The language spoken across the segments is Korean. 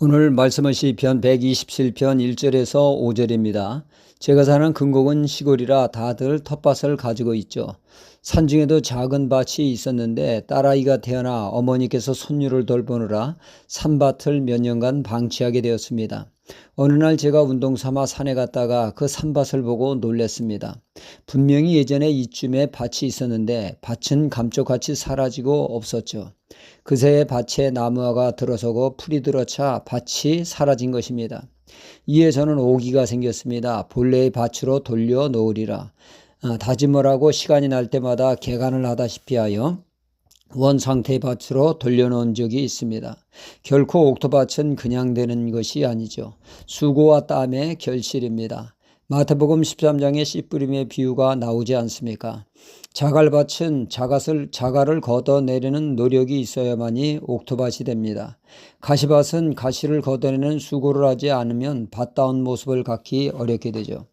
오늘 말씀은 시편 127편 1절에서 5절입니다. 제가 사는 근곡은 시골이라 다들 텃밭을 가지고 있죠. 산중에도 작은 밭이 있었는데 딸아이가 태어나 어머니께서 손녀를 돌보느라 산밭을 몇 년간 방치하게 되었습니다. 어느 날 제가 운동 삼아 산에 갔다가 그 산밭을 보고 놀랐습니다. 분명히 예전에 이쯤에 밭이 있었는데 밭은 감쪽같이 사라지고 없었죠. 그새에 밭에 나무가 들어서고 풀이 들어차 밭이 사라진 것입니다. 이에 저는 오기가 생겼습니다. 본래의 밭으로 돌려 놓으리라. 아, 다짐을 하고 시간이 날 때마다 개간을 하다시피 하여 원 상태의 밭으로 돌려놓은 적이 있습니다. 결코 옥토밭은 그냥 되는 것이 아니죠. 수고와 땀의 결실입니다. 마태복음 13장의 씨 뿌림의 비유가 나오지 않습니까? 자갈밭은 자갈을, 자갈을 걷어내리는 노력이 있어야만이 옥토밭이 됩니다. 가시밭은 가시를 걷어내는 수고를 하지 않으면 밭다운 모습을 갖기 어렵게 되죠.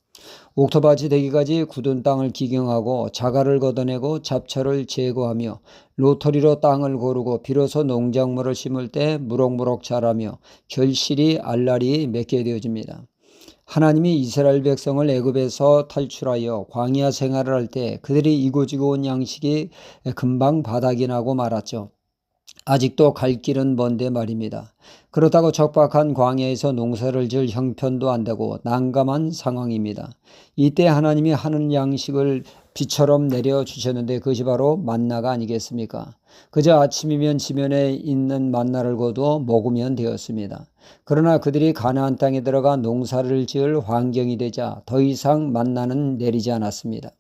옥토밭이 되기까지 굳은 땅을 기경하고 자갈을 걷어내고 잡초를 제거하며 로터리로 땅을 고르고 비로소 농작물을 심을 때 무럭무럭 자라며 결실이 알알이 맺게 되어집니다. 하나님이 이스라엘 백성을 애굽에서 탈출하여 광야 생활을 할 때 그들이 이고지고 온 양식이 금방 바닥이 나고 말았죠. 아직도 갈 길은 먼데 말입니다. 그렇다고 적박한 광야에서 농사를 지을 형편도 안 되고 난감한 상황입니다. 이때 하나님이 하는 양식을 비처럼 내려주셨는데 그것이 바로 만나가 아니겠습니까? 그저 아침이면 지면에 있는 만나를 거두어 먹으면 되었습니다. 그러나 그들이 가나안 땅에 들어가 농사를 지을 환경이 되자 더 이상 만나는 내리지 않았습니다.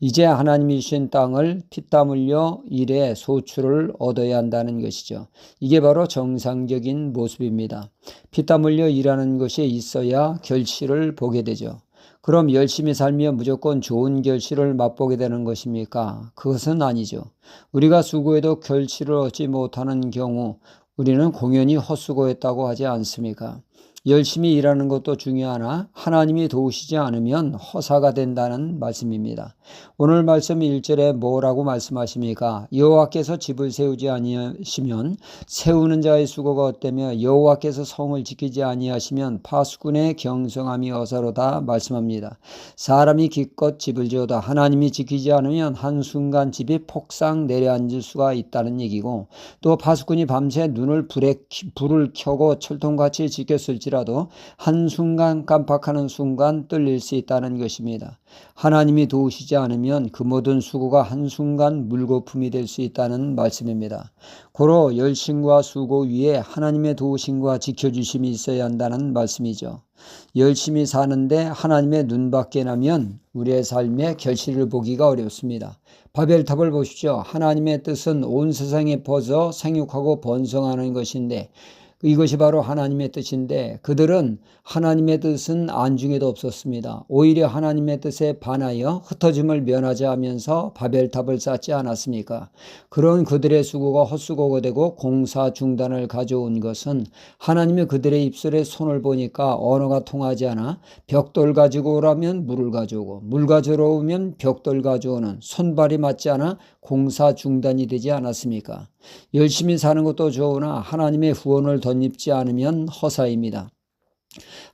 이제 하나님이 주신 땅을 피땀 흘려 일에 소출을 얻어야 한다는 것이죠. 이게 바로 정상적인 모습입니다. 피땀 흘려 일하는 것이 있어야 결실을 보게 되죠. 그럼 열심히 살며 무조건 좋은 결실을 맛보게 되는 것입니까? 그것은 아니죠. 우리가 수고해도 결실을 얻지 못하는 경우 우리는 공연히 헛수고했다고 하지 않습니까? 열심히 일하는 것도 중요하나 하나님이 도우시지 않으면 허사가 된다는 말씀입니다. 오늘 말씀 1절에 뭐라고 말씀하십니까? 여호와께서 집을 세우지 아니하시면 세우는 자의 수고가 어때며 여호와께서 성을 지키지 아니하시면 파수꾼의 경성함이 어서로다 말씀합니다. 사람이 기껏 집을 지어도 하나님이 지키지 않으면 한순간 집이 폭삭 내려앉을 수가 있다는 얘기고 또 파수꾼이 밤새 눈을 불에, 불을 켜고 철통같이 지켰을지 라 할지라도 한순간 깜빡하는 순간 뚫릴 수 있다는 것입니다. 하나님이 도우시지 않으면 그 모든 수고가 한순간 물거품이 될 수 있다는 말씀입니다. 고로 열심과 수고 위에 하나님의 도우심과 지켜주심이 있어야 한다는 말씀이죠. 열심히 사는데 하나님의 눈밖에 나면 우리의 삶의 결실을 보기가 어렵습니다. 바벨탑을 보십시오. 하나님의 뜻은 온 세상에 퍼져 생육하고 번성하는 것인데 이것이 바로 하나님의 뜻인데 그들은 하나님의 뜻은 안중에도 없었습니다. 오히려 하나님의 뜻에 반하여 흩어짐을 면하자 하면서 바벨탑을 쌓지 않았습니까? 그런 그들의 수고가 헛수고가 되고 공사 중단을 가져온 것은 하나님이 그들의 입술에 손을 보니까 언어가 통하지 않아 벽돌 가지고 오라면 물을 가져오고 물 가져러 오면 벽돌 가져오는 손발이 맞지 않아 공사 중단이 되지 않았습니까? 열심히 사는 것도 좋으나 하나님의 후원을 덧입지 않으면 허사입니다.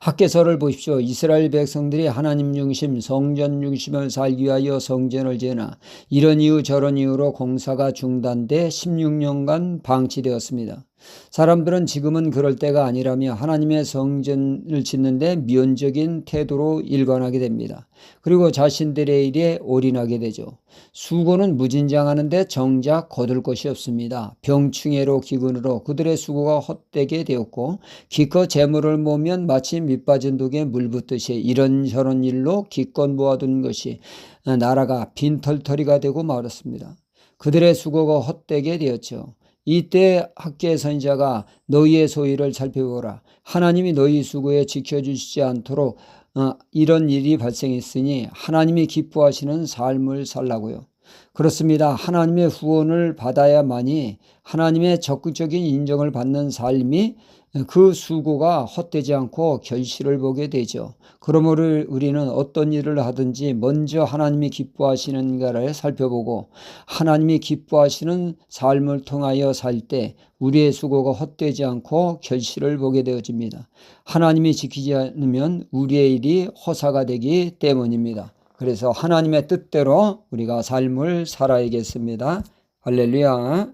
학계서를 보십시오. 이스라엘 백성들이 하나님 중심, 성전 중심을 살기 위하여 성전을 지으나 이런 이유 저런 이유로 공사가 중단돼 16년간 방치되었습니다. 사람들은 지금은 그럴 때가 아니라며 하나님의 성전을 짓는데 미온적인 태도로 일관하게 됩니다. 그리고 자신들의 일에 올인하게 되죠. 수고는 무진장하는데 정작 거둘 것이 없습니다. 병충해로 기근으로 그들의 수고가 헛되게 되었고 기껏 재물을 모으면 마치 밑빠진 독에 물 붓듯이 이런저런 일로 기껏 모아둔 것이 나라가 빈털터리가 되고 말았습니다. 그들의 수고가 헛되게 되었죠. 이때 학계 선자가 너희의 소위를 살펴보라. 하나님이 너희 수고에 지켜주시지 않도록 어, 이런 일이 발생했으니 하나님이 기뻐하시는 삶을 살라고요. 그렇습니다. 하나님의 후원을 받아야만이 하나님의 적극적인 인정을 받는 삶이 그 수고가 헛되지 않고 결실을 보게 되죠. 그러므로 우리는 어떤 일을 하든지 먼저 하나님이 기뻐하시는가를 살펴보고 하나님이 기뻐하시는 삶을 통하여 살 때 우리의 수고가 헛되지 않고 결실을 보게 되어집니다. 하나님이 지키지 않으면 우리의 일이 허사가 되기 때문입니다. 그래서 하나님의 뜻대로 우리가 삶을 살아야겠습니다. 할렐루야.